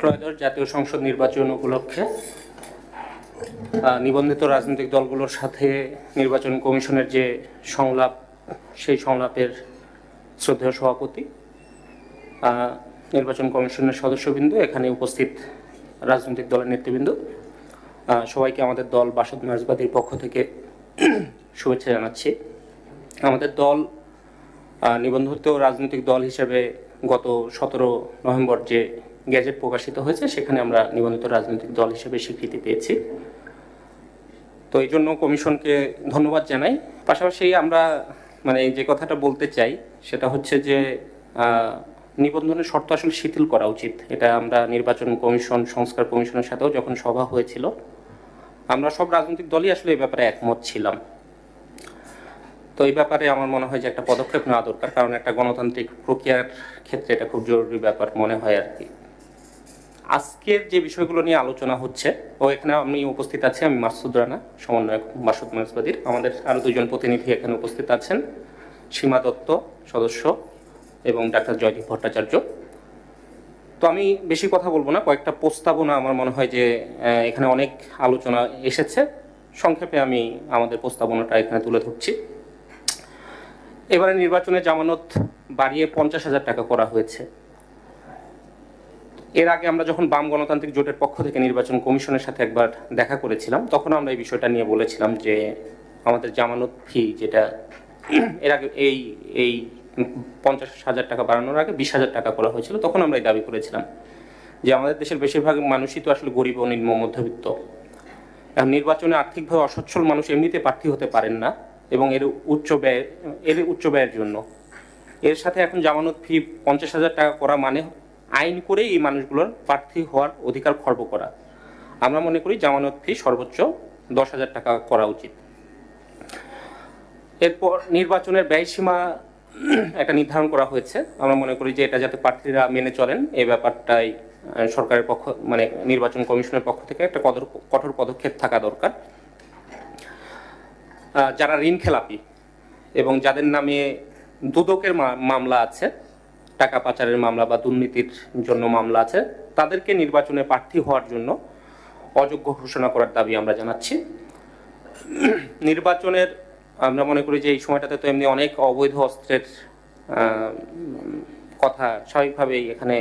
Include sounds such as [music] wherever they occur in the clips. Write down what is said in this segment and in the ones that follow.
ত্রয়োদশ জাতীয় সংসদ নির্বাচন উপলক্ষে নিবন্ধিত রাজনৈতিক দলগুলোর সাথে নির্বাচন কমিশনের যে সংলাপ, সেই সংলাপের শ্রদ্ধেয় সভাপতি নির্বাচন কমিশনের সদস্যবৃন্দ, এখানে উপস্থিত রাজনৈতিক দলের নেতৃবৃন্দ সবাইকে আমাদের দল বাসদ মার্জবাদীর পক্ষ থেকে শুভেচ্ছা জানাচ্ছি। আমাদের দল নিবন্ধিত রাজনৈতিক দল হিসেবে গত সতেরো নভেম্বর যে গ্যাজেট প্রকাশিত হয়েছে, সেখানে আমরা নিবন্ধিত রাজনৈতিক দল হিসেবে স্বীকৃতি পেয়েছি। তো এই জন্য কমিশনকে ধন্যবাদ জানাই। পাশাপাশি আমরা মানে যে কথাটা বলতে চাই, সেটা হচ্ছে যে নিবন্ধনের শর্ত আসলে শিথিল করা উচিত। এটা আমরা নির্বাচন কমিশন, সংস্কার কমিশনের সাথেও যখন সভা হয়েছিল, আমরা সব রাজনৈতিক দলই আসলে এই ব্যাপারে একমত ছিলাম। তো এই ব্যাপারে আমার মনে হয় যে একটা পদক্ষেপ নেওয়া দরকার, কারণ একটা গণতান্ত্রিক প্রক্রিয়ার ক্ষেত্রে এটা খুব জরুরি ব্যাপার মনে হয় আর কি। আজকের যে বিষয়গুলো নিয়ে আলোচনা হচ্ছে, ও এখানে আমি উপস্থিত আছি, আমি মাসুদ রানা, সমন্বয়ক মাসুদ মাসবাদীর। আমাদের আরও দুজন প্রতিনিধি এখানে উপস্থিত আছেন। সীমা দত্ত, সদস্য, এবং ডাক্তার জয়দীপ ভট্টাচার্য। তো আমি বেশি কথা বলব না, কয়েকটা প্রস্তাবনা আমার মনে হয় যে এখানে অনেক আলোচনা এসেছে। সংক্ষেপে আমি আমাদের প্রস্তাবনাটা এখানে তুলে ধরছি। এবারে নির্বাচনে জামানত বাড়িয়ে পঞ্চাশ হাজার টাকা করা হয়েছে। এর আগে আমরা যখন বাম গণতান্ত্রিক জোটের পক্ষ থেকে নির্বাচন কমিশনের সাথে একবার দেখা করেছিলাম, তখন আমরা এই বিষয়টা নিয়ে বলেছিলাম যে আমাদের জামানত ফি যেটা, এর আগে এই এই পঞ্চাশ হাজার টাকা বাড়ানোর আগে বিশ হাজার টাকা করা হয়েছিল, তখন আমরা এই দাবি করেছিলাম যে আমাদের দেশের বেশিরভাগ মানুষই তো আসলে গরিব ও নিম্ন মধ্যবিত্ত। নির্বাচনে আর্থিকভাবে অসচ্ছল মানুষ এমনিতে প্রার্থী হতে পারেন না এবং এর উচ্চ ব্যয়, এর উচ্চ ব্যয়ের জন্য। এর সাথে এখন জামানত ফি পঞ্চাশ হাজার টাকা করা মানে আইন করে এই মানুষগুলোর প্রার্থী হওয়ার অধিকার খর্ব করা। আমরা মনে করি জামানত ফি সর্বোচ্চ দশ হাজার টাকা করা উচিত। এরপর নির্বাচনের ব্যয়সীমা [clears throat] একটা নির্ধারণ করা হয়েছে। আমরা মনে করি যে এটা যাতে প্রার্থীরা মেনে চলেন এই ব্যাপারটাই সরকারের পক্ষ মানে নির্বাচন কমিশনের পক্ষ থেকে একটা কঠোর পদক্ষেপ থাকা দরকার। যারা ঋণ খেলাপি এবং যাদের নামে দুদকের মামলা আছে টাকা পাচারের মামলা বা দুর্নীতির জন্য মামলা আছে। তাদেরকে নির্বাচনে প্রার্থী হওয়ার জন্য অযোগ্য ঘোষণা করার দাবি আমরা জানাচ্ছি। নির্বাচনের, আমরা মনে করি যে এই সময়টাতে তো এমনি অনেক অবৈধ অস্ত্রের কথা স্বাভাবিকভাবেই এখানে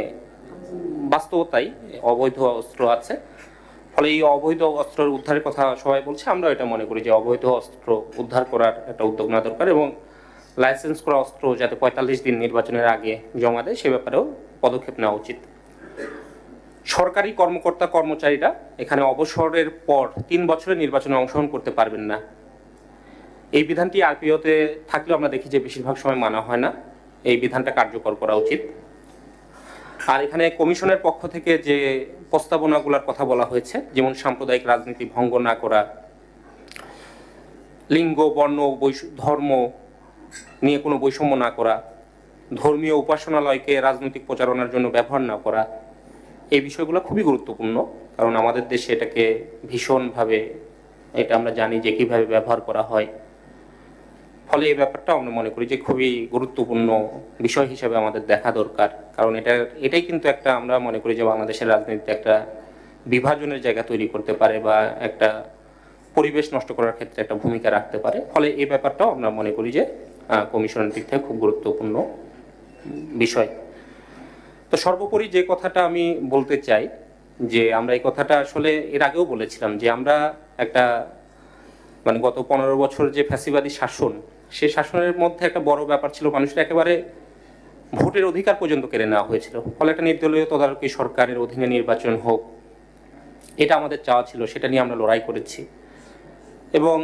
বাস্তবতাই অবৈধ অস্ত্র আছে। ফলে এই অবৈধ অস্ত্র উদ্ধারের কথা সবাই বলছে। আমরা এটা মনে করি যে অবৈধ অস্ত্র উদ্ধার করার একটা উদ্যোগ নেওয়া দরকার এবং লাইসেন্স করা অস্ত্র যাতে পঁয়তাল্লিশ দিন নির্বাচনের আগে জমা দেয়, সে ব্যাপারেও পদক্ষেপ নেওয়া উচিত। সরকারি কর্মকর্তা কর্মচারীরা এখানে অবসরের পর তিন বছরের নির্বাচনে অংশগ্রহণ করতে পারবেন না। এই বিধানটি আরপিওতে থাকলেও আমরা দেখি যে বেশিরভাগ সময় মানা হয় না। এই বিধানটা কার্যকর করা উচিত। আর এখানে কমিশনের পক্ষ থেকে যে প্রস্তাবনাগুলোর কথা বলা হয়েছে, যেমন সাম্প্রদায়িক রাজনীতি ভঙ্গ না করা, লিঙ্গ, বর্ণ ধর্ম নিয়ে কোনো বৈষম্য না করা, ধর্মীয় উপাসনালয়কে রাজনৈতিক প্রচারণার জন্য ব্যবহার না করা, এই বিষয়গুলো খুবই গুরুত্বপূর্ণ, কারণ আমাদের দেশে এটাকে ভীষণভাবে, এটা আমরা জানি যে কীভাবে ব্যবহার করা হয়। ফলে এই ব্যাপারটা আমরা মনে করি যে খুবই গুরুত্বপূর্ণ বিষয় হিসেবে আমাদের দেখা দরকার, কারণ এটা, এটাই কিন্তু একটা আমরা মনে করি যে বাংলাদেশের রাজনীতিতে একটা বিভাজনের জায়গা তৈরি করতে পারে বা একটা পরিবেশ নষ্ট করার ক্ষেত্রে একটা ভূমিকা রাখতে পারে। ফলে এই ব্যাপারটাও আমরা মনে করি যে কমিশনের দিক থেকে খুব গুরুত্বপূর্ণ বিষয়। তো সর্বোপরি যে কথাটা আমি বলতে চাই, যে আমরা এই কথাটা আসলে এর আগেও বলেছিলাম যে আমরা একটা মানে গত পনেরো বছর যে ফ্যাসিবাদী শাসন, সে শাসনের মধ্যে একটা বড় ব্যাপার ছিল মানুষের একেবারে ভোটের অধিকার পর্যন্ত কেড়ে নেওয়া হয়েছিল। ফলে একটা নির্দলীয় তদারকি সরকারের অধীনে নির্বাচন হোক, এটা আমাদের চাওয়া ছিল, সেটা নিয়ে আমরা লড়াই করেছি। এবং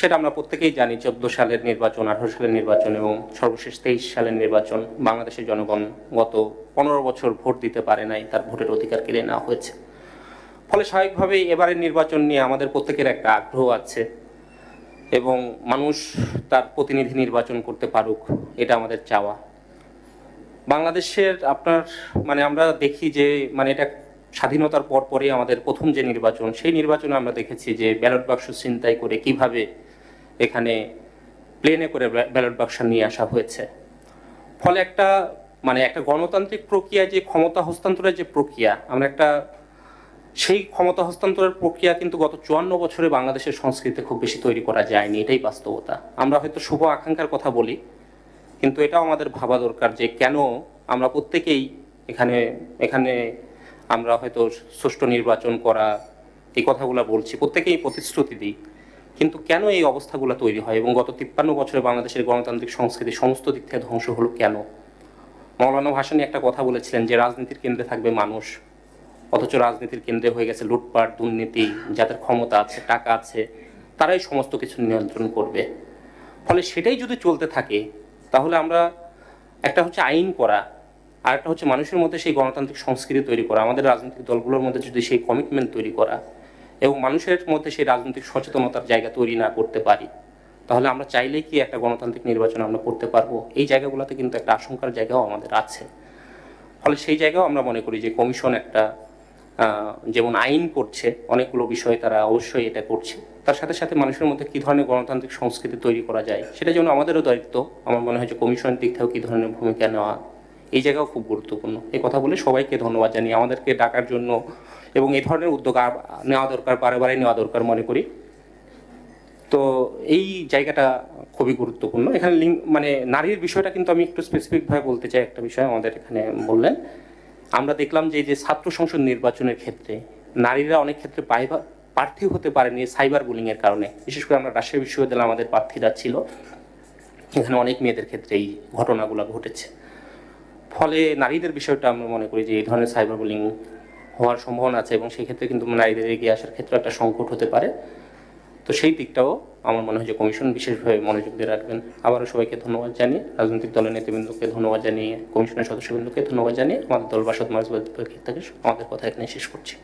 সেটা আমরা প্রত্যেকেই জানি, চোদ্দ সালের নির্বাচন, আঠারো সালের নির্বাচন এবং সর্বশেষ তেইশ সালের নির্বাচন বাংলাদেশের জনগণ গত পনেরো বছর ভোট দিতে পারে নাই, তার ভোটের অধিকার কেড়ে নেওয়া হয়েছে। ফলে স্বাভাবিকভাবেই এবারের নির্বাচন নিয়ে আমাদের প্রত্যেকের একটা আগ্রহ আছে এবং মানুষ তার প্রতিনিধি নির্বাচন করতে পারুক, এটা আমাদের চাওয়া। বাংলাদেশের আপনার মানে আমরা দেখি যে মানে এটা স্বাধীনতার পর পরে আমাদের প্রথম যে নির্বাচন, সেই নির্বাচনে আমরা দেখেছি যে ব্যালট বাক্স ছিনতাই করে কীভাবে এখানে প্লেনে করে ব্যালট বাক্স নিয়ে আসা হয়েছে। ফলে একটা মানে একটা গণতান্ত্রিক প্রক্রিয়া যে ক্ষমতা হস্তান্তরের যে প্রক্রিয়া, আমরা একটা, সেই ক্ষমতা হস্তান্তরের প্রক্রিয়া কিন্তু গত চুয়ান্ন বছরে বাংলাদেশের সংস্কৃতিতে খুব বেশি তৈরি করা যায়নি, এটাই বাস্তবতা। আমরা হয়তো শুভ আকাঙ্ক্ষার কথা বলি, কিন্তু এটাও আমাদের ভাবা দরকার যে কেন আমরা প্রত্যেকেই এখানে এখানে আমরা হয়তো সুষ্ঠু নির্বাচন করা, এই কথাগুলো বলছি, প্রত্যেকেই প্রতিশ্রুতি দিই। কিন্তু কেন এই অবস্থাগুলো তৈরি হয় এবং গত তিপ্পান্ন বছরে বাংলাদেশের গণতান্ত্রিক সংস্কৃতি সমস্ত দিক থেকে ধ্বংস হলো কেন? মৌলানা ভাসানি একটা কথা বলেছিলেন যে রাজনীতির কেন্দ্রে থাকবে মানুষ, অথচ রাজনীতির কেন্দ্রে হয়ে গেছে লুটপাট, দুর্নীতি, যাদের ক্ষমতা আছে, টাকা আছে, তারাই সমস্ত কিছু নিয়ন্ত্রণ করবে। ফলে সেটাই যদি চলতে থাকে, তাহলে আমরা একটা হচ্ছে আইন করা আর একটা হচ্ছে মানুষের মধ্যে সেই গণতান্ত্রিক সংস্কৃতি তৈরি করা, আমাদের রাজনৈতিক দলগুলোর মধ্যে যদি সেই কমিটমেন্ট তৈরি করা এবং মানুষের মধ্যে সেই রাজনৈতিক সচেতনতার জায়গা তৈরি না করতে পারি। তাহলে আমরা চাইলেই কি একটা গণতান্ত্রিক নির্বাচন আমরা করতে পারব? এই জায়গাগুলোতে কিন্তু একটা আশঙ্কার জায়গাও আমাদের আছে। ফলে সেই জায়গাও আমরা মনে করি যে কমিশন একটা যেমন আইন করছে, অনেকগুলো বিষয়ে তারা অবশ্যই এটা করছে। তার সাথে সাথে মানুষের মধ্যে কী ধরনের গণতান্ত্রিক সংস্কৃতি তৈরি করা যায়, সেটা যেন আমাদেরও দায়িত্ব। আমার মনে হয় যে কমিশনের দিক থেকেও কী ধরনের ভূমিকা নেওয়া এই জায়গাও খুব গুরুত্বপূর্ণ। এই কথা বলে সবাইকে ধন্যবাদ জানিয়ে আমাদেরকে ডাকার জন্য এবং এই ধরনের উদ্যোগ নেওয়া দরকার বারে নেওয়া দরকার মনে করি। তো এই জায়গাটা খুবই গুরুত্বপূর্ণ। এখানে লিঙ্ক মানে নারীর বিষয়টা কিন্তু আমি একটু স্পেসিফিকভাবে বলতে চাই একটা বিষয় আমাদের এখানে বললেন। আমরা দেখলাম যে যে ছাত্র সংসদ নির্বাচনের ক্ষেত্রে নারীরা অনেক ক্ষেত্রে প্রার্থী হতে পারেনি সাইবার বুলিংয়ের কারণে। বিশেষ করে আমরা রাজশাহী বিশ্ববিদ্যালয়ে আমাদের প্রার্থীরা ছিল। এখানে অনেক মেয়েদের ক্ষেত্রে এই ঘটনাগুলো ঘটেছে। ফলে নারীদের বিষয়টা আমরা মনে করি যে এই ধরনের সাইবার বুলিং হওয়ার সম্ভাবনা আছে এবং সেই ক্ষেত্রে কিন্তু নারীদের এগিয়ে আসার ক্ষেত্রে একটা সংকট হতে পারে। তো সেই দিকটাও আমার মনে হয় যে কমিশন বিশেষভাবে মনোযোগ দিয়ে রাখবেন। আবারও সবাইকে ধন্যবাদ জানিয়ে, রাজনৈতিক দলের নেতৃবৃন্দকে ধন্যবাদ জানিয়ে, কমিশনের সদস্যবৃন্দকে ধন্যবাদ জানিয়ে, আমাদের দল বাসদ মার্জবাদ থেকে আমাদের কথা এখানে শেষ করছি।